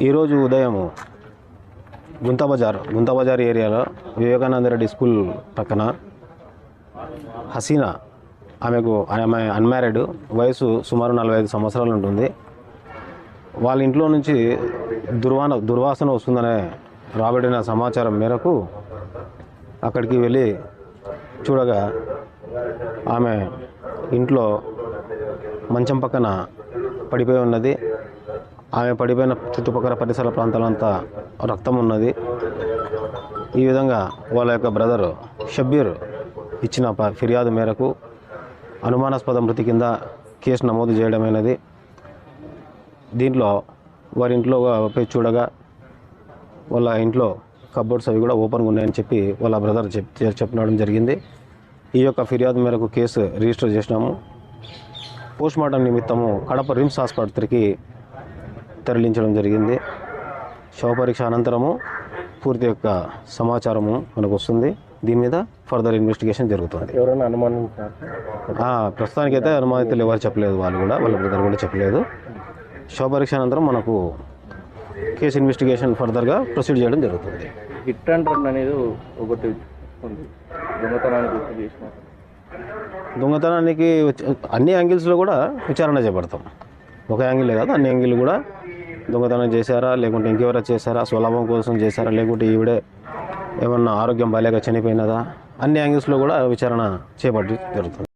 ఈరోజు ఉదయం గుంత బజార్ గుంత బజార్ ఏరియాలో వివేకానంద రెడ్డి స్కూల్ పక్కన హసీనా ఆమెకు ఆమె అన్మ్యారీడ్ వయసు సుమారు నలభై ఐదు సంవత్సరాలు ఉంటుంది. వాళ్ళ ఇంట్లో నుంచి దుర్వాన దుర్వాసన వస్తుందనే రాబడిన సమాచారం మేరకు అక్కడికి వెళ్ళి చూడగా ఆమె ఇంట్లో మంచం పక్కన పడిపోయి ఉన్నది. ఆమె పడిపోయిన చుట్టుపక్కల పరిసర ప్రాంతాలంతా రక్తం ఉన్నది. ఈ విధంగా వాళ్ళ యొక్క బ్రదర్ షబ్బీర్ ఇచ్చిన ప- ఫిర్యాదు మేరకు అనుమానాస్పద మృతి కింద కేసు నమోదు చేయడమైనది. దీంట్లో వారి ఇంట్లో పోయి చూడగా వాళ్ళ ఇంట్లో కబోర్డ్స్ అవి కూడా ఓపెన్గా ఉన్నాయని చెప్పి వాళ్ళ బ్రదర్ చెప్ చెప్పడం జరిగింది. ఈ యొక్క ఫిర్యాదు మేరకు కేసు రిజిస్టర్ చేసినాము. పోస్ట్ మార్టం నిమిత్తము కడప రిమ్స్ ఆసుపత్రికి తరలించడం జరిగింది. శవపరీక్ష అనంతరము పూర్తి యొక్క సమాచారము మనకు వస్తుంది దీని మీద ఫర్దర్ ఇన్వెస్టిగేషన్ జరుగుతుంది. ఎవరైనా అనుమానం ఆ, ప్రస్తుతానికైతే అనుమానితులు ఎవరు చెప్పలేదు వాళ్ళు కూడా వాళ్ళ బ్రదర్ కూడా చెప్పలేదు. శవపరీక్ష అనంతరం మనకు కేసు ఇన్వెస్టిగేషన్ ఫర్దర్గా ప్రొసీడ్ చేయడం జరుగుతుంది. హిట్ అండ్ రన్ అనేది ఒకటి ఉంది. దొంగతనానికి చేసిన దొంగతనానికి అన్ని యాంగిల్స్లో కూడా విచారణ చేపడతాం. ఒక యాంగిల్ కాదు అన్ని యాంగిల్ కూడా దొంగతనం చేశారా లేకుంటే ఇంకెవరైనా చేశారా స్వలాభం కోసం చేశారా లేకుంటే ఈవిడే ఏమన్నా ఆరోగ్యం బాగాలేక చనిపోయినదా అన్ని యాంగిల్స్లో కూడా విచారణ చేపట్టి జరుగుతుంది.